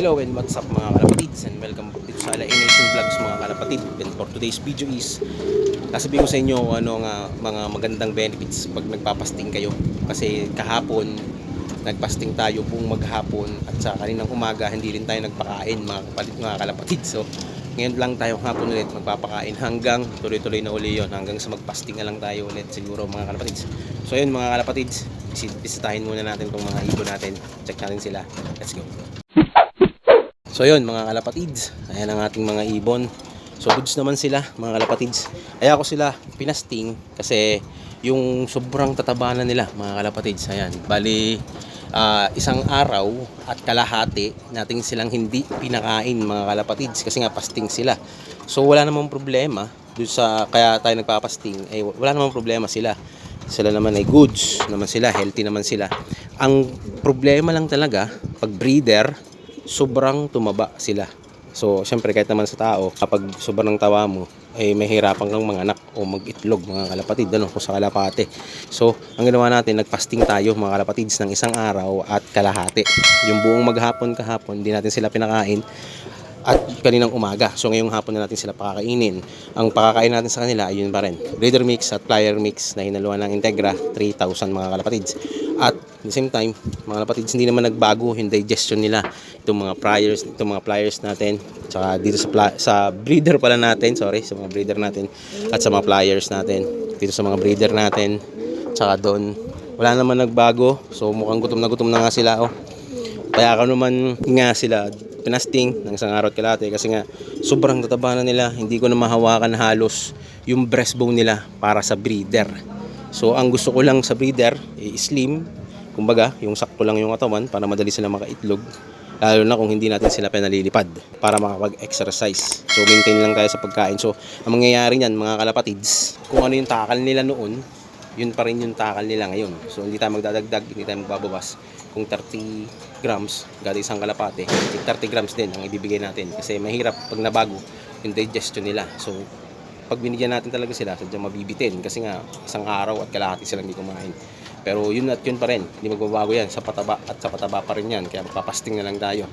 hello and what's up mga kalapatids and welcome dito sa Ala Nation Vlogs mga kalapatid. And for today's video is sasabihin ko sa inyo ano nga mga magandang benefits pag nagpapasting kayo. Kasi kahapon nagpasting tayo buong maghapon at sa kaninang umaga hindi rin tayo nagpakain mga kapalit mga kalapatid. So ngayon lang tayo hapon ulit magpapakain hanggang tuloy-tuloy na uli yon hanggang sa magpasting na lang tayo ulit siguro mga kalapatids. So ayun mga kalapatids bisitahin muna natin itong mga ibon natin. Check natin sila. Let's go So yun mga kalapatids, ayan ang ating mga ibon. So goods naman sila mga kalapatids. Kaya ako sila pinasting kasi yung sobrang tataba na nila mga kalapatids. Ayan, bali ah, isang araw at kalahati nating silang hindi pinakain mga kalapatids kasi nga pasting sila. So wala namang problema dun sa kaya tayo nagpapasting eh wala namang problema sila. Sila naman ay goods naman sila, healthy naman sila. Ang problema lang talaga pag breeder sobrang tumaba sila. So, syempre kahit naman sa tao, kapag sobrang tawa mo, ay mahirapan kang mga anak o mag-itlog mga kalapatid ano, kung sa kalapate. So, ang ginawa natin, nagpasting tayo mga kalapatids ng isang araw at kalahati. Yung buong maghapon kahapon, hindi natin sila pinakain at kaninang umaga. So ngayong hapon na natin sila pakakainin. Ang pakakain natin sa kanila ay yun pa rin. Breeder mix at flyer mix na hinaluan ng Integra 3,000 mga kalapatids. At at the same time, mga kalapatids hindi naman nagbago yung digestion nila. Itong mga pliers, itong mga pliers natin, tsaka dito sa sa breeder pala natin, sorry, sa mga breeder natin at sa mga pliers natin. Dito sa mga breeder natin, tsaka doon wala naman nagbago. So mukhang gutom na gutom na nga sila oh. Kaya ako naman nga sila pinasting ng isang araw at kalate kasi nga sobrang tataba na nila. Hindi ko na mahawakan halos yung breastbone nila para sa breeder. So ang gusto ko lang sa breeder, eh, slim, kumbaga yung sakto lang yung katawan para madali sila makaitlog. Lalo na kung hindi natin sila pinalilipad para makapag-exercise. So maintain lang tayo sa pagkain. So ang mangyayari niyan mga kalapatids, kung ano yung takal nila noon, yun pa rin yung takal nila ngayon. So hindi tayo magdadagdag, hindi tayo magbabawas. Kung 30 grams, gada isang kalapate, 30 grams din ang ibibigay natin. Kasi mahirap pag nabago yung digestion nila. So pag binigyan natin talaga sila, sadyang mabibitin. Kasi nga, isang araw at kalahati silang hindi kumain. Pero yun at yun pa rin. Hindi magbabago yan. Sa pataba at sa pataba pa rin yan. Kaya magpapasting na lang tayo.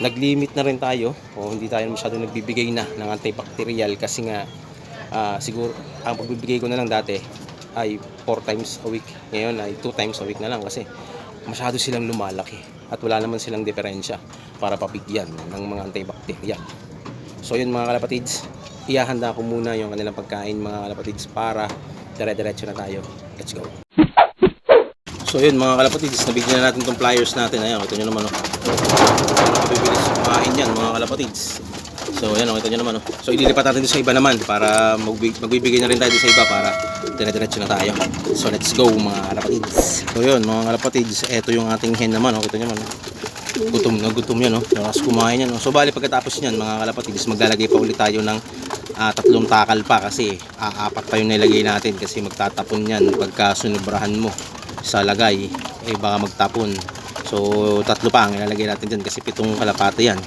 Nag-limit na rin tayo. O hindi tayo masyado nagbibigay na ng antibacterial. Kasi nga, ah, siguro, ang pagbibigay ko na lang dati ay 4 times a week. Ngayon ay 2 times a week na lang. Kasi masyado silang lumalaki. At wala naman silang diferensya para pabigyan ng mga antibacterial. So yun mga kalapatids, ihahanda ko muna yung kanilang pagkain mga kalapatids para dire-diretso na tayo. Let's go. So yun mga kalapatids, nabigyan na natin tong flyers natin. Ayan, ito nyo naman oh. Mabibilis kumain yan mga kalapatids. So yan ito nyo naman oh. So ililipat natin sa iba naman para magbig- magbibigay na rin tayo sa iba para dire-diretso na tayo. So let's go mga kalapatids. So yun mga kalapatids, ito yung ating hen naman oh. Ito nyo naman oh. Gutom na gutom yan oh. Tapos kumain yan oh. So bali pagkatapos niyan mga kalapatids, maglalagay pa ulit tayo ng ah, tatlong takal pa kasi aapat pa yung nilagay natin kasi magtatapon yan pagka sunubrahan mo sa lagay eh baka magtapon so tatlo pa ang ilalagay natin dyan kasi pitong kalapate yan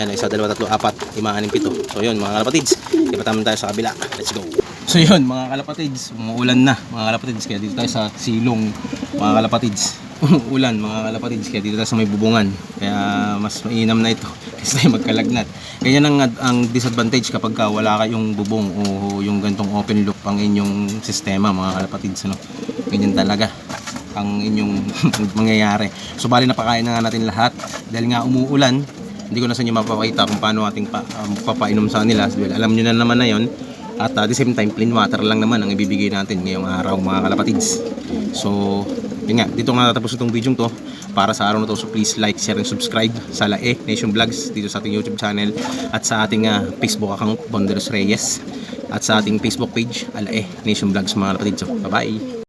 yan isa dalawa tatlo apat lima anim pito. So yun mga kalapatids. Ipataman tayo sa kabila. Let's go. So yun mga kalapatids umuulan na mga kalapatids. Kaya dito tayo sa silong mga kalapatids. Ulan mga kalapatids. Kaya dito tayo sa may bubungan. Kaya mas mainam na ito kasi tayo magkalagnat. Ganyan ang, ang disadvantage kapag ka wala kayong bubong o yung gantong open loop ang inyong sistema mga kalapatids ano. Ganyan talaga ang inyong mangyayari. So bali napakain na nga natin lahat. Dahil nga umuulan hindi ko na sa inyo mapapakita kung paano ating pa, um, papainom sa kanila. Well, alam nyo na naman na yon at uh, the same time plain water lang naman ang ibibigay natin ngayong araw mga kalapatids. So yun nga dito nga natapos itong video to. Para sa araw na to so please like, share, and subscribe sa Lae Nation Vlogs dito sa ating YouTube channel at sa ating uh, Facebook account Bonderos Reyes. At sa ating Facebook page Alae Nation Vlogs mga kalapatids. So bye bye